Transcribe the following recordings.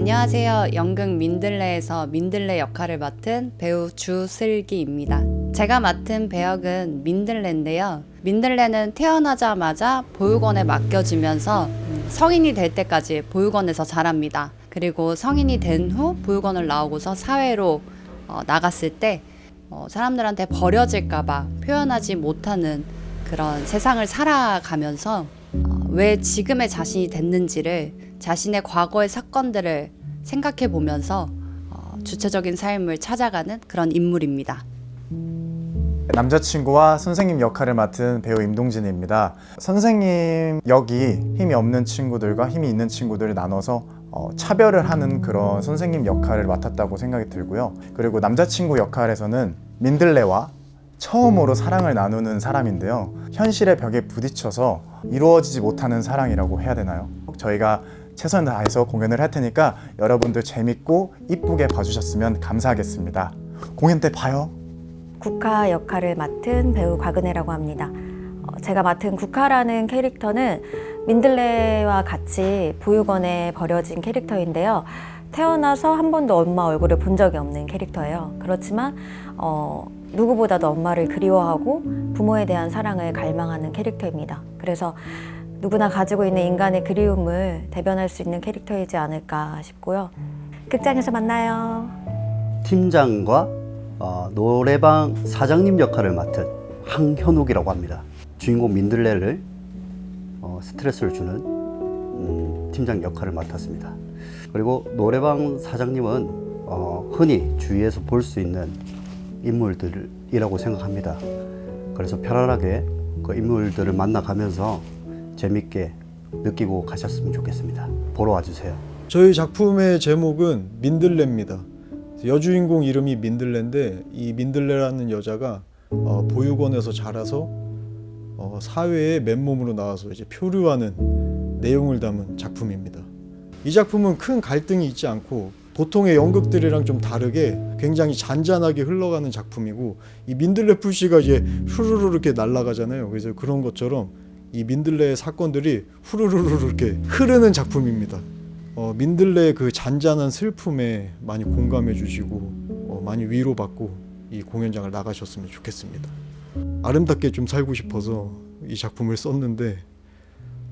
안녕하세요. 연극 민들레에서 민들레 역할을 맡은 배우 주슬기입니다. 제가 맡은 배역은 민들레인데요. 민들레는 태어나자마자 보육원에 맡겨지면서 음, 성인이 될 때까지 보육원에서 자랍니다. 그리고 성인이 된 후 보육원을 나오고서 사회로 어, 나갔을 때 어, 사람들한테 버려질까봐 표현하지 못하는 그런 세상을 살아가면서 어, 왜 지금의 자신이 됐는지를 자신의 과거의 사건들을 생각해 보면서 어, 주체적인 삶을 찾아가는 그런 인물입니다. 남자친구와 선생님 역할을 맡은 배우 임동진입니다. 선생님 역이 힘이 없는 친구들과 힘이 있는 친구들을 나눠서 어, 차별을 하는 그런 선생님 역할을 맡았다고 생각이 들고요. 그리고 남자친구 역할에서는 민들레와 처음으로 사랑을 나누는 사람인데요. 현실의 벽에 부딪혀서 이루어지지 못하는 사랑이라고 해야 되나요? 저희가 최선을 다해서 공연을 할 테니까 여러분들 재밌고 이쁘게 봐주셨으면 감사하겠습니다. 공연 때 봐요. 국화 역할을 맡은 배우 곽은혜라고 합니다. 어, 제가 맡은 국화라는 캐릭터는 민들레와 같이 보육원에 버려진 캐릭터인데요. 태어나서 한 번도 엄마 얼굴을 본 적이 없는 캐릭터예요. 그렇지만 어, 누구보다도 엄마를 그리워하고 부모에 대한 사랑을 갈망하는 캐릭터입니다. 그래서 누구나 가지고 있는 인간의 그리움을 대변할 수 있는 캐릭터이지 않을까 싶고요. 극장에서 만나요. 팀장과 어, 노래방 사장님 역할을 맡은 황현욱이라고 합니다. 주인공 민들레를 어, 스트레스를 주는 음, 팀장 역할을 맡았습니다. 그리고 노래방 사장님은 어, 흔히 주위에서 볼 수 있는 인물들이라고 생각합니다. 그래서 편안하게 그 인물들을 만나가면서 재밌게 느끼고 가셨으면 좋겠습니다. 보러 와주세요. 저희 작품의 제목은 민들레입니다. 여주인공 이름이 민들레인데 이 민들레라는 여자가 어, 보육원에서 자라서 어, 사회에 맨몸으로 나와서 이제 표류하는 내용을 담은 작품입니다. 이 작품은 큰 갈등이 있지 않고 보통의 연극들이랑 좀 다르게 굉장히 잔잔하게 흘러가는 작품이고 이 민들레 풀씨가 이제 후루루 이렇게 날아가잖아요. 그래서 그런 것처럼 이 민들레의 사건들이 후루루루 이렇게 흐르는 작품입니다. 어, 민들레의 그 잔잔한 슬픔에 많이 공감해 주시고 어, 많이 위로받고 이 공연장을 나가셨으면 좋겠습니다. 아름답게 좀 살고 싶어서 이 작품을 썼는데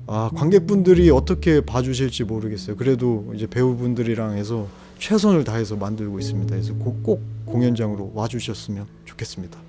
아 관객분들이 어떻게 봐주실지 모르겠어요. 그래도 이제 배우분들이랑 해서 최선을 다해서 만들고 있습니다. 그래서 꼭, 꼭 공연장으로 와주셨으면 좋겠습니다.